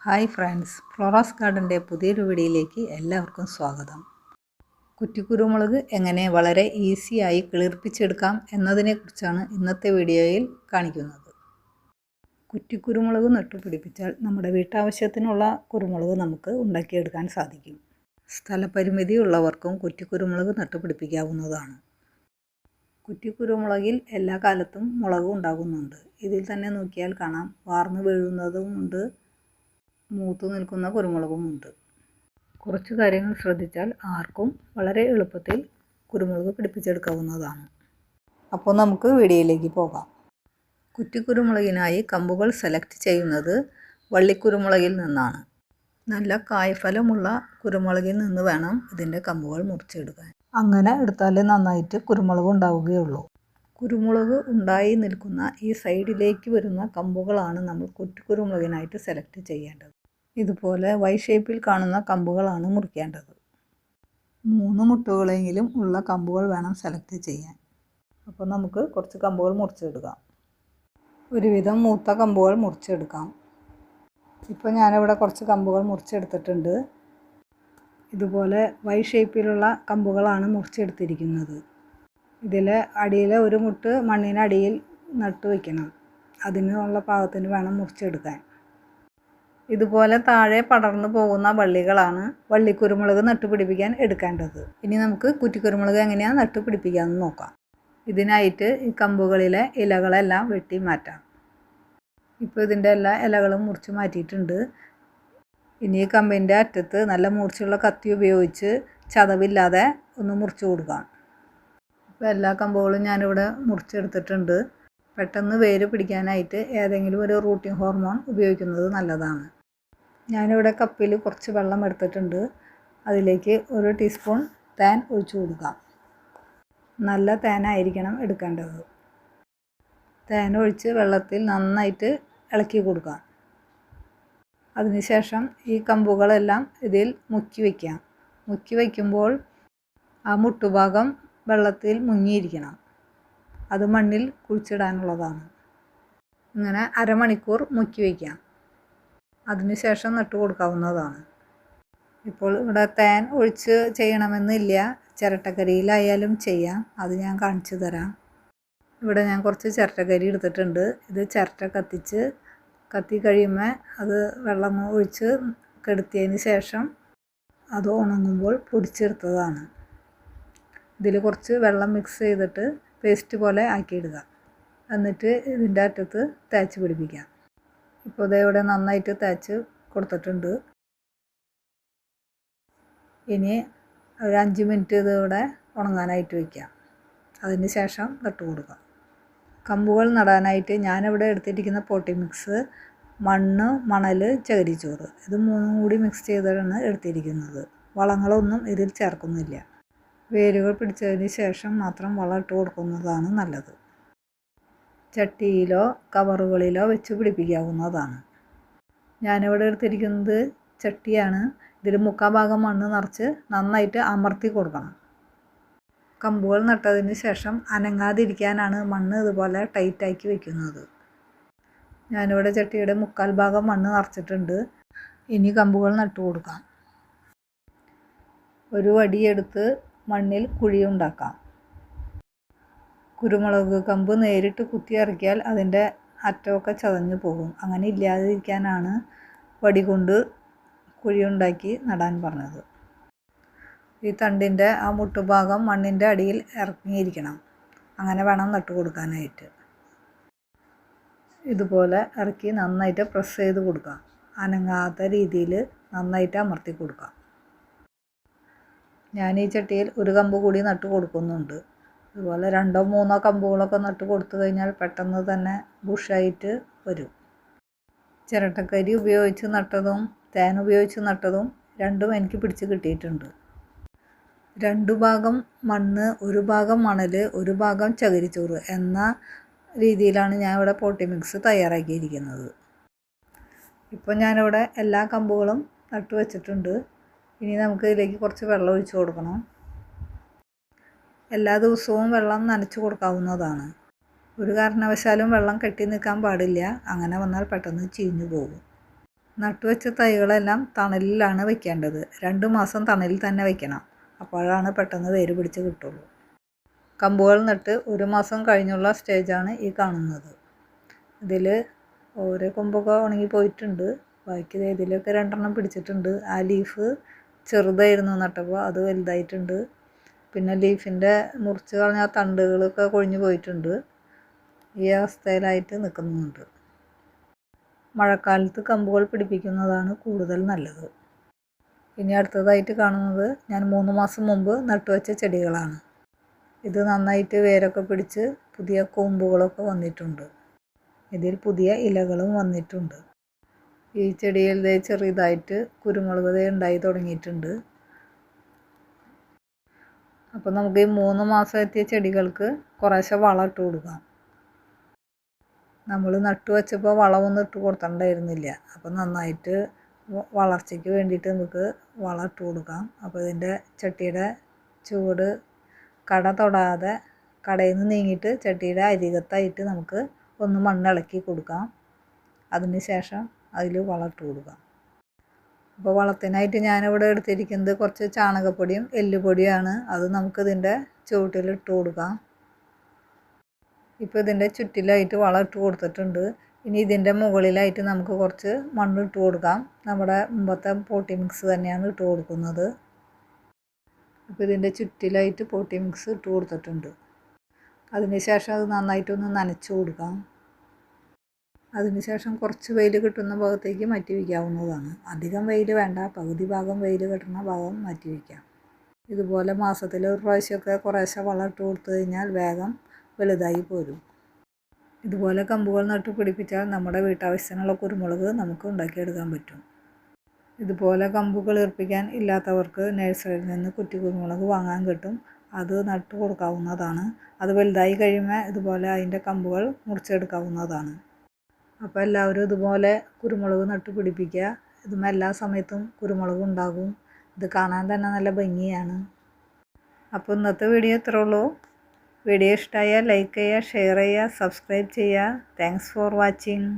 Hi friends Flora's ഗാർഡന്റെ പുതിയൊരു വീഡിയോയിലേക്ക് എല്ലാവർക്കും സ്വാഗതം. കുറ്റിക്കുരുമുളക് എങ്ങനെ വളരെ ഈസിയായി കിളിർപ്പിച്ചെടുക്കാം എന്നതിനെക്കുറിച്ചാണ് ഇന്നത്തെ വീഡിയോയിൽ കാണിക്കുന്നത്. കുറ്റിക്കുരുമുളക് നട്ടുപിടിപ്പിച്ചാൽ നമ്മുടെ വീട്ടാവശ്യത്തിനുള്ള കുരുമുളക് നമുക്ക് ഉണ്ടാക്കിയെടുക്കാൻ സാധിക്കും. സ്ഥലപരിമിതി ഉള്ളവർക്കും കുറ്റിക്കുരുമുളക് നട്ടുപിടിപ്പിക്കാവുന്നതാണ്. കുറ്റിക്കുരുമുളകിൽ എല്ലാ കാലത്തും മുളക് ഉണ്ടാകുന്നുണ്ട്. ഇതിൽ തന്നെ നോക്കിയാൽ കാണാം. വാർന്നു വീഴുന്നതുമുണ്ട് മൂത്തു നിൽക്കുന്ന കുരുമുളകുമുണ്ട് കുറച്ച് കാര്യങ്ങൾ ശ്രദ്ധിച്ചാൽ ആർക്കും വളരെ എളുപ്പത്തിൽ കുരുമുളക് പിടിപ്പിച്ചെടുക്കാവുന്നതാണ്. അപ്പോൾ നമുക്ക് വീഡിയോയിലേക്ക് പോകാം. കുറ്റിക്കുരുമുളകിനായി കമ്പുകൾ സെലക്ട് ചെയ്യുന്നത് വള്ളിക്കുരുമുളകിൽ നിന്നാണ്. നല്ല കായ്ഫലമുള്ള കുരുമുളകിൽ നിന്ന് വേണം ഇതിന്റെ കമ്പുകൾ മുറിച്ചെടുക്കാൻ. അങ്ങനെ എടുത്താലേ നന്നായിട്ട് കുരുമുളക് ഉണ്ടാവുകയുള്ളൂ. കുരുമുളക് ഉണ്ടായി നിൽക്കുന്ന ഈ സൈഡിലേക്ക് വരുന്ന കമ്പുകളാണ് നമ്മൾ കുറ്റിക്കുരുമുളകിനായിട്ട് സെലക്ട് ചെയ്യേണ്ടത്. ഇതുപോലെ വൈ ഷേപ്പിൽ കാണുന്ന കമ്പുകളാണ് മുറിക്കേണ്ടത്. മൂന്ന് മുട്ടുകളെങ്കിലും ഉള്ള കമ്പുകൾ വേണം സെലക്ട് ചെയ്യാൻ. അപ്പോൾ നമുക്ക് കുറച്ച് കമ്പുകൾ മുറിച്ചെടുക്കാം. ഒരുവിധം മൂത്ത കമ്പുകൾ മുറിച്ചെടുക്കാം. ഇപ്പോൾ ഞാനിവിടെ കുറച്ച് കമ്പുകൾ മുറിച്ചെടുത്തിട്ടുണ്ട്. ഇതുപോലെ വൈ ഷേപ്പിലുള്ള കമ്പുകളാണ് മുറിച്ചെടുത്തിരിക്കുന്നത്. ഇതിൽ അടിയിലെ ഒരു മുട്ട് മണ്ണിനടിയിൽ നട്ട് വയ്ക്കണം അതിനുള്ള പാകത്തിന് വേണം മുറിച്ചെടുക്കാൻ. ഇതുപോലെ താഴെ പടർന്നു പോകുന്ന വള്ളികളാണ് വള്ളിക്കുരുമുളക് നട്ടുപിടിപ്പിക്കാൻ എടുക്കേണ്ടത്. ഇനി നമുക്ക് കുറ്റിക്കുരുമുളക് എങ്ങനെയാണ് നട്ടുപിടിപ്പിക്കാമെന്ന് നോക്കാം. ഇതിനായിട്ട് ഈ കമ്പുകളിലെ ഇലകളെല്ലാം വെട്ടി മാറ്റാം. ഇപ്പോൾ ഇതിന്റെ എല്ലാ ഇലകളും മുറിച്ച് മാറ്റിയിട്ടുണ്ട്. ഇനി ഈ കമ്പിന്റെ അറ്റത്ത് നല്ല മൂർച്ചയുള്ള കത്തി ഉപയോഗിച്ച് ചതവില്ലാതെ ഒന്ന് മുറിച്ച് കൊടുക്കാം. ഇപ്പോൾ എല്ലാ കമ്പുകളും ഞാനിവിടെ മുറിച്ചെടുത്തിട്ടുണ്ട്. പെട്ടെന്ന് വേര് പിടിക്കാനായിട്ട് ഏതെങ്കിലും ഒരു റൂട്ടിംഗ് ഹോർമോൺ ഉപയോഗിക്കുന്നത് നല്ലതാണ്. ഞാനിവിടെ കപ്പിൽ കുറച്ച് വെള്ളം എടുത്തിട്ടുണ്ട്. അതിലേക്ക് ഒരു ടീസ്പൂൺ തേൻ ഒഴിച്ചു കൊടുക്കാം. നല്ല തേനായിരിക്കണം എടുക്കേണ്ടത്. തേൻ ഒഴിച്ച് വെള്ളത്തിൽ നന്നായിട്ട് ഇളക്കി കൊടുക്കാം. അതിനുശേഷം ഈ കമ്പുകളെല്ലാം ഇതിൽ മുക്കി വയ്ക്കാം. മുക്കി വയ്ക്കുമ്പോൾ ആ മുട്ടുഭാഗം വെള്ളത്തിൽ മുങ്ങിയിരിക്കണം. അത് മണ്ണിൽ കുഴിച്ചിടാനുള്ളതാണ്. ഇങ്ങനെ അരമണിക്കൂർ മുക്കി വയ്ക്കാം. അതിനുശേഷം നട്ട് കൊടുക്കാവുന്നതാണ്. ഇപ്പോൾ ഇവിടെ തേൻ ഒഴിച്ച് ചെയ്യണമെന്നില്ല. ചിരട്ടക്കരിയിലായാലും ചെയ്യാം. അത് ഞാൻ കാണിച്ചു തരാം. ഇവിടെ ഞാൻ കുറച്ച് ചിരട്ടക്കരി എടുത്തിട്ടുണ്ട്. ഇത് ചിരട്ട കത്തിച്ച് കത്തി കഴിയുമ്പോൾ അത് വെള്ളം ഒഴിച്ച് കെടുത്തിയതിന് ശേഷം അത് ഉണങ്ങുമ്പോൾ പൊടിച്ചെടുത്തതാണ്. ഇതിൽ കുറച്ച് വെള്ളം മിക്സ് ചെയ്തിട്ട് പേസ്റ്റ് പോലെ ആക്കിയിടുക. എന്നിട്ട് ഇതിന്റെ അറ്റത്ത് തേച്ച് പിടിപ്പിക്കാം. ഇപ്പോൾ ഇതേ ഇവിടെ നന്നായിട്ട് തേച്ച് കൊടുത്തിട്ടുണ്ട്. ഇനി ഒരു അഞ്ച് മിനിറ്റ് ഇതിവിടെ ഉണങ്ങാനായിട്ട് വയ്ക്കാം അതിന് ശേഷം നട്ട് കൊടുക്കാം. കമ്പുകൾ നടാനായിട്ട് ഞാനിവിടെ എടുത്തിരിക്കുന്ന പോട്ടി മിക്സ് മണ്ണ് മണൽ ചകിരിച്ചോറ്. ഇത് മൂന്നും കൂടി മിക്സ് ചെയ്തിട്ടാണ് എടുത്തിരിക്കുന്നത്. വളങ്ങളൊന്നും ഇതിൽ ചേർക്കുന്നില്ല. വേരുകൾ പിടിച്ചതിന് ശേഷം മാത്രം വളം ഇട്ട് കൊടുക്കുന്നതാണ് നല്ലത്. ചട്ടിയിലോ കവറുകളിലോ വെച്ച് പിടിപ്പിക്കാവുന്നതാണ്. ഞാനിവിടെ എടുത്തിരിക്കുന്നത് ചട്ടിയാണ്. ഇതിൽ മുക്കാൽ ഭാഗം മണ്ണ് നിറച്ച് നന്നായിട്ട് അമർത്തി കൊടുക്കണം. കമ്പുകൾ നട്ടതിന് ശേഷം അനങ്ങാതിരിക്കാനാണ് മണ്ണ് ഇതുപോലെ ടൈറ്റാക്കി വെക്കുന്നത്. ഞാനിവിടെ ചട്ടിയുടെ മുക്കാൽ ഭാഗം മണ്ണ് നിറച്ചിട്ടുണ്ട്. ഇനി കമ്പുകൾ നട്ടു കൊടുക്കാം. ഒരു വടിയെടുത്ത് മണ്ണിൽ കുഴിയുണ്ടാക്കാം കുരുമുളക് കമ്പ് നേരിട്ട് കുത്തിയിറക്കിയാൽ അതിന്റെ അറ്റമൊക്കെ ചതഞ്ഞു പോകും. അങ്ങനെ ഇല്ലാതിരിക്കാനാണ് വടി കൊണ്ട് കുഴിയുണ്ടാക്കി നടാൻ പറഞ്ഞത്. ഈ തണ്ടിന്റെ ആ മുട്ടുഭാഗം മണ്ണിന്റെ അടിയിൽ ഇറങ്ങിയിരിക്കണം. അങ്ങനെ വേണം നട്ടു കൊടുക്കാനായിട്ട്. ഇതുപോലെ ഇറക്കി നന്നായിട്ട് പ്രസ് ചെയ്ത് കൊടുക്കാം അനങ്ങാത്ത രീതിയിൽ നന്നായിട്ട് അമർത്തി കൊടുക്കാം ഞാൻ ഈ ചട്ടിയിൽ ഒരു കമ്പ് കൂടി നട്ടു കൊടുക്കുന്നുണ്ട്. അതുപോലെ രണ്ടോ മൂന്നോ കമ്പുകളൊക്കെ നട്ട് കൊടുത്തു കഴിഞ്ഞാൽ പെട്ടെന്ന് തന്നെ ബുഷായിട്ട് വരും. ചിരട്ടക്കരി ഉപയോഗിച്ച് നട്ടതും തേൻ ഉപയോഗിച്ച് നട്ടതും രണ്ടും എനിക്ക് പിടിച്ച് കിട്ടിയിട്ടുണ്ട്. രണ്ടു ഭാഗം മണ്ണ് ഒരു ഭാഗം മണൽ ഒരു ഭാഗം ചകിരിച്ചോറ് എന്ന രീതിയിലാണ് ഞാൻ ഇവിടെ പോട്ടി മിക്സ് തയ്യാറാക്കിയിരിക്കുന്നത്. ഇപ്പോൾ ഞാനിവിടെ എല്ലാ കമ്പുകളും നട്ടു വെച്ചിട്ടുണ്ട്. ഇനി നമുക്ക് ഇതിലേക്ക് കുറച്ച് വെള്ളം ഒഴിച്ചു കൊടുക്കണം. എല്ലാ ദിവസവും വെള്ളം നനച്ചു കൊടുക്കാവുന്നതാണ്. ഒരു കാരണവശാലും വെള്ളം കെട്ടി നിൽക്കാൻ പാടില്ല. അങ്ങനെ വന്നാൽ പെട്ടെന്ന് ചീഞ്ഞു പോകും. നട്ടുവെച്ച തൈകളെല്ലാം തണലിലാണ് വെക്കേണ്ടത്. രണ്ട് മാസം തണലിൽ തന്നെ വെക്കണം. അപ്പോഴാണ് പെട്ടെന്ന് വേര് പിടിച്ച് കിട്ടുള്ളൂ. കമ്പുകൾ നട്ട് ഒരു മാസം കഴിഞ്ഞുള്ള സ്റ്റേജാണ് ഈ കാണുന്നത്. ഇതിൽ ഓരോ കൊമ്പൊക്കെ ഉണങ്ങി പോയിട്ടുണ്ട്. ബാക്കി ഇതിലൊക്കെ രണ്ടെണ്ണം പിടിച്ചിട്ടുണ്ട്. ആ ലീഫ് ചെറുതായിരുന്നു നട്ടപ്പോൾ അത് വലുതായിട്ടുണ്ട്. പിന്നെ ലീഫിന്റെ മുറിച്ച് കളഞ്ഞ ആ തണ്ടുകളൊക്കെ കൊഴിഞ്ഞു പോയിട്ടുണ്ട്. ഈ അവസ്ഥയിലായിട്ട് നിൽക്കുന്നുണ്ട്. മഴക്കാലത്ത് കമ്പുകൾ പിടിപ്പിക്കുന്നതാണ് കൂടുതൽ നല്ലത്. ഇനി അടുത്തതായിട്ട് കാണുന്നത് ഞാൻ മൂന്ന് മാസം മുമ്പ് നട്ടുവച്ച ചെടികളാണ്. ഇത് നന്നായിട്ട് വേരൊക്കെ പിടിച്ച് പുതിയ കൊമ്പുകളൊക്കെ വന്നിട്ടുണ്ട്. ഇതിൽ പുതിയ ഇലകളും വന്നിട്ടുണ്ട്. ഈ ചെടിയിൽ ചെറിയതായിട്ട് കുരുമുളക് ഉണ്ടായി തുടങ്ങിയിട്ടുണ്ട്. അപ്പോൾ നമുക്ക് ഈ മൂന്ന് മാസം എത്തിയ ചെടികൾക്ക് കുറേശ്ശെ വളം ഇട്ട് കൊടുക്കാം. നമ്മൾ നട്ടു വെച്ചപ്പോൾ വളമൊന്നും ഇട്ട് കൊടുത്തിട്ടുണ്ടായിരുന്നില്ല. അപ്പോൾ നന്നായിട്ട് വളർച്ചയ്ക്ക് വേണ്ടിയിട്ട് നമുക്ക് വളം ഇട്ട് കൊടുക്കാം. അപ്പോൾ ഇതിന്റെ ചട്ടിയുടെ ചൂട് കട തൊടാതെ കടയിൽ നിന്ന് നീങ്ങിയിട്ട് ചട്ടിയുടെ അരികത്തായിട്ട് നമുക്ക് ഒന്ന് മണ്ണിളക്കി കൊടുക്കാം. അതിന് ശേഷം അതിൽ വളം ഇട്ട് കൊടുക്കാം. അപ്പോൾ വളത്തിനായിട്ട് ഞാനിവിടെ എടുത്തിരിക്കുന്നത് കുറച്ച് ചാണകപ്പൊടിയും എല്ലുപൊടിയാണ്. അത് നമുക്കിതിന്റെ ചുവട്ടിൽ ഇട്ട് കൊടുക്കാം. ഇപ്പോൾ ഇതിന്റെ ചുറ്റിലായിട്ട് വളം ഇട്ട് കൊടുത്തിട്ടുണ്ട്. ഇനി ഇതിന്റെ മുകളിലായിട്ട് നമുക്ക് കുറച്ച് മണ്ണ് ഇട്ട് കൊടുക്കാം. നമ്മുടെ മുമ്പത്തെ പോട്ടി മിക്സ് തന്നെയാണ് ഇട്ട് കൊടുക്കുന്നത്. അപ്പോൾ ഇതിന്റെ ചുറ്റിലായിട്ട് പോട്ടി മിക്സ് ഇട്ട് കൊടുത്തിട്ടുണ്ട്. അതിന് ശേഷം അത് നന്നായിട്ടൊന്ന് നനച്ച് കൊടുക്കാം. അതിനുശേഷം കുറച്ച് വെയിൽ കിട്ടുന്ന ഭാഗത്തേക്ക് മാറ്റി വയ്ക്കാവുന്നതാണ്. അധികം വെയിൽ വേണ്ട പകുതി ഭാഗം വെയിൽ കിട്ടുന്ന ഭാഗം മാറ്റി വയ്ക്കാം. ഇതുപോലെ മാസത്തിൽ ഒരു പ്രാവശ്യമൊക്കെ കുറേശ്ശെ വളം കൊടുത്തു കഴിഞ്ഞാൽ വേഗം വലുതായി പോരും. ഇതുപോലെ കമ്പുകൾ നട്ട് പിടിപ്പിച്ചാൽ നമ്മുടെ വീട്ടാവശ്യത്തിനുള്ള കുരുമുളക് നമുക്ക് ഉണ്ടാക്കിയെടുക്കാൻ പറ്റും. ഇതുപോലെ കമ്പുകൾ ഇർപ്പിക്കാൻ ഇല്ലാത്തവർക്ക് നഴ്സറിയിൽ നിന്ന് കുറ്റി കുരുമുളക് വാങ്ങാൻ കിട്ടും. അത് നട്ട് കൊടുക്കാവുന്നതാണ്. അത് വലുതായി കഴിയുമ്പോൾ ഇതുപോലെ അതിന്റെ കമ്പുകൾ മുറിച്ചെടുക്കാവുന്നതാണ്. അപ്പോൾ എല്ലാവരും ഇതുപോലെ കുരുമുളക് നട്ട് പിടിപ്പിക്കുക. ഇതും എല്ലാ സമയത്തും കുരുമുളക് ഉണ്ടാകും. ഇത് കാണാൻ തന്നെ നല്ല ഭംഗിയാണ്. അപ്പോൾ ഇന്നത്തെ വീഡിയോ ഇത്രേ ഉള്ളൂ. വീഡിയോ ഇഷ്ടമായാൽ ലൈക്ക് ചെയ്യുക ഷെയർ ചെയ്യുക സബ്സ്ക്രൈബ് ചെയ്യുക. Thanks for watching